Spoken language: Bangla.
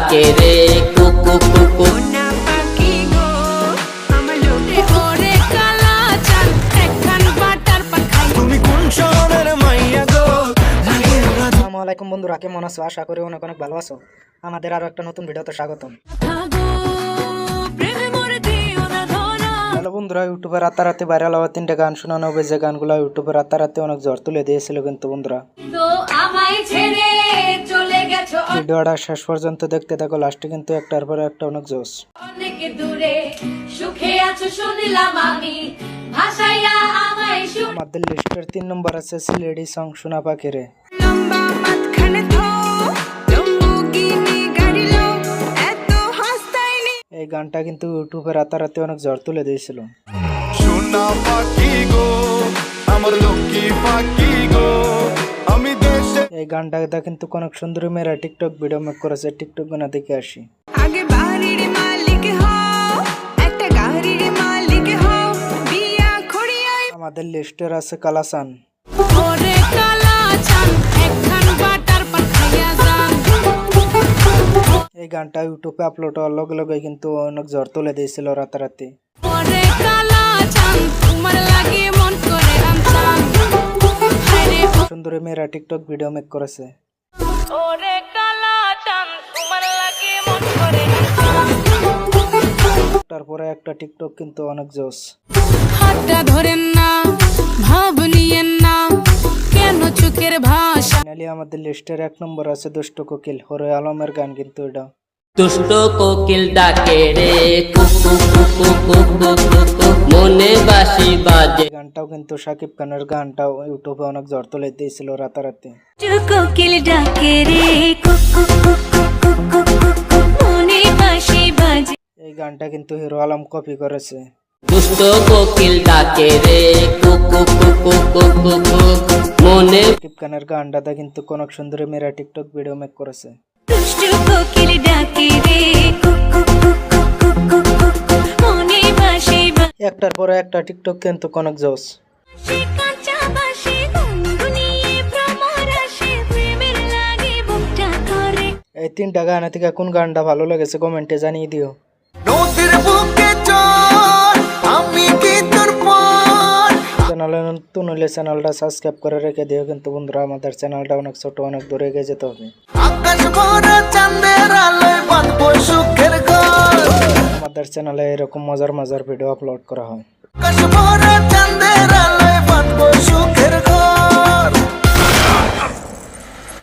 ডাকে রে কুকু কুকু না পাখি গো আমার লোকে ওরে কালা চান একখান বাটার পাখাই। তুমি কোন শহরের মাইয়া গো? লাগে ওরা আসসালামু আলাইকুম বন্ধুরা কেমন আছো? আশা করি অনেক অনেক ভালো আছো। আমাদের আরও একটা নতুন ভিডিওতে স্বাগতম। হ্যালো বন্ধুরা ইউটিউবে রাতারাতি ভাইরাল হওয়া তিনটে গান শোনানো হবে। যে গানগুলো ইউটিউবে রাতারাতি অনেক জ্বর তুলে দিয়েছিল কিন্তু বন্ধুরা। তো আমায় ছেড়ে চলে গেছো ভিডিওটা শেষ পর্যন্ত দেখতে থাকো লাস্টে কিন্তু একটার পর একটা অনেক জোশ। অনেক দূরে সুখে আছো শুনলাম আমি ভাসাইয়া আমায় আমাদের লিস্টের তিন নম্বর আছে সিলেডি সং শোনা পাখিরে। এই গানটা কিন্তু ইউটিউবে রাতারাতি অনেক জ্বর তুলে দিয়েছিল। সোনা পাখি গো আমার লক্ষ্মী পাখি। এই গানটা কিন্তু অনেক সুন্দরী মেয়েরা টিকটক ভিডিও মেক করেছে টিকটক গানা দেখে আসি। আগে বাড়ির মালিক হও একটা গাড়ির মালিক হও বিয়া খড়িয়াই আমাদের লিস্টের আছে কালাসান ওরে কালাচান একখান বাটার খাইয়া যান। এই গানটা ইউটিউবে আপলোড হওয়ার লগে লগে কিন্তু অনেক জ্বর তুলে দিয়েছিল রাতারাতি। ওরে কালা মেয়েরা টিকটক ভিডিও মেক করেছে। ওরে কালা চান তোমার লাগে মন করে। তারপরে একটা টিকটক কিন্তু অনেক জোস হাতটা ধরেন না ভাব নিয়েন না কেন চোখের ভাষা? ফাইনালি আমাদের লিস্টের এক নম্বর আছে দুষ্ট কোকিল হরে আলমের গান কিন্তু এটা। দুষ্ট কোকিল ডাকে রে কুকু কুকু কুকু কুকু। মনে বাসি বাজে গানটাও কিন্তু সাকিব খানের গানটাও ইউটিউবে অনেক জ্বর তুলে দিয়েছিল রাতারাতি কোকিল ডাকে রে কুকু কুকু কুকু কুকু মনে বাঁশি বাজে এই গানটা কিন্তু হিরো আলম কপি করেছে দুষ্ট কোকিল ডাকে রে কুকু কুকু কুকু কুকু মনে সাকিব খানের গানটাতে কিন্তু অনেক সুন্দরী মেয়েরা টিকটক ভিডিও মেক করেছে দুষ্টু কোকিল ডাকে রে কুকু কুকু একটার পরে একটা টিকটক কিন্তু কনক জোস। এই তিনটা গান থেকে কোন গানটা ভালো লেগেছে কমেন্টে জানিয়ে দিও। চ্যানেলে নতুন হলে চ্যানেলটা সাবস্ক্রাইব করে রেখে দিও কিন্তু বন্ধুরা আমাদের চ্যানেলটা অনেক ছোট অনেক দূরে এগিয়ে যেতে হবে। আকাশ ভরা চাঁদের আলোয় বাঁধবো আমাদের চ্যানেলে এরকম মজার মজার ভিডিও আপলোড করা হয়।